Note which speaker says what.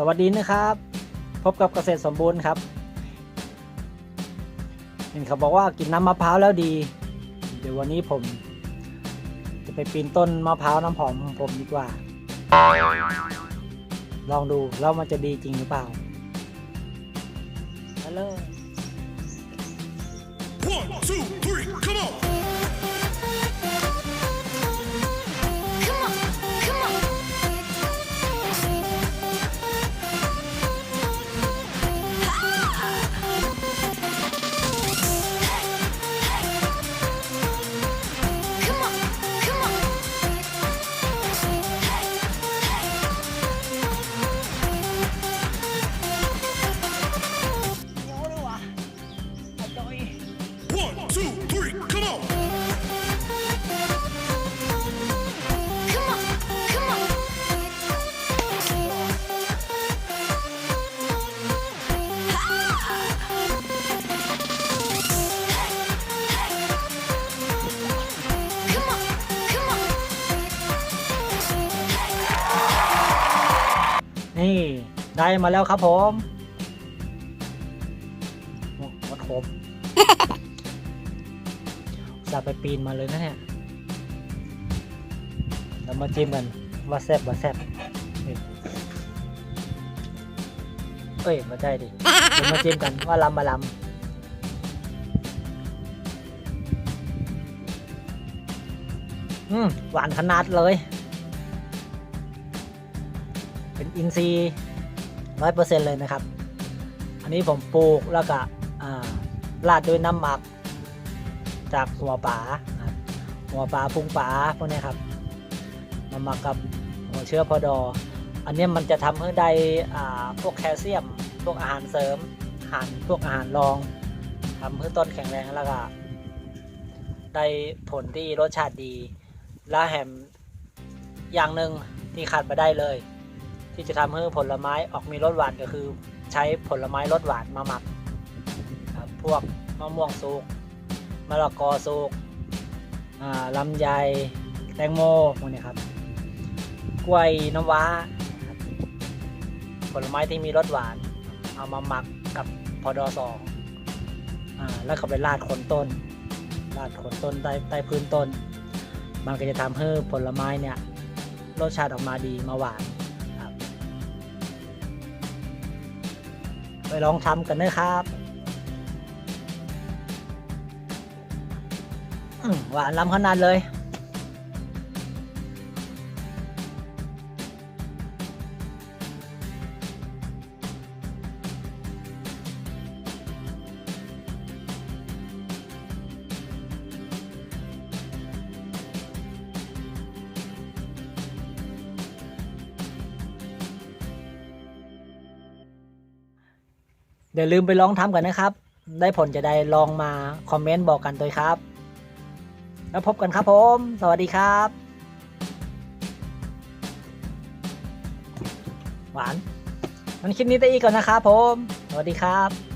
Speaker 1: สวัสดีนะครับ พบกับเกษตรสมบูรณ์ครับ เห็นเขาบอกว่ากินน้ำมะพร้าวแล้วดี เดี๋ยววันนี้ผม จะไปปีนต้นมะพร้าวน้ำหอมของผมดีกว่า ลองดูแล้วมันจะดีจริงหรือเปล่าไปเล
Speaker 2: One, two, three, come on!
Speaker 1: นี่ได้มาแล้วครับผมโอ้วัดครบจะไปปีนมาเลยนะเนี่ยเรามาจิ้มกันว่าแซบว่าแซบเอ้ยมาได้ดิเดี๋ยวมาจิ้มกันว่าลำมาลำอืมหวานขนาดเลย เป็นอินทรีย์ร้อยเปอร์เซ็นต์เลยนะครับ อันนี้ผมปลูกแล้วก็อ่าราดด้วยน้ำหมัก จากหัวป่าหัวป่าพุงป่าพวกนี้ครับมาหมักกับหัวเชื้อพอดอ อันนี้มันจะทำให้ได้พวกแคลเซียม พวกอาหารเสริมอาหารพวกอาหารรองทำให้ต้นแข็งแรงแล้วก็ได้ผลที่รสชาติดี และแถมอย่างหนึ่งที่ขาดไม่ได้เลย ที่จะทำให้ผลไม้ออกมีรสหวานก็คือ ใช้ผลไม้รสหวานมาหมักครับพวกมะม่วงสุกมะละกอสุกอ่าลำไยแตงโมพวกนี้ครับกล้วยน้ำว้าผลไม้ที่มีรสหวาน เอามาหมักกับพอดอสองอแล้วก็ไปราดขนต้นราดขนต้นใต้ใต้พื้นต้น มันก็จะทำให้ผลไม้เนี่ยรสชาติออกมาดีมาหวาน ลองทำกันนะครับหวานล้ำขนาดเลย อย่าลืมไปลองทำกันนะครับ ได้ผลจะได้ลองมาคอมเมนต์บอกกันด้วยครับ แล้วพบกันครับผม สวัสดีครับ หวานมันคลิปนี้ได้อีกก่อนนะครับผม สวัสดีครับ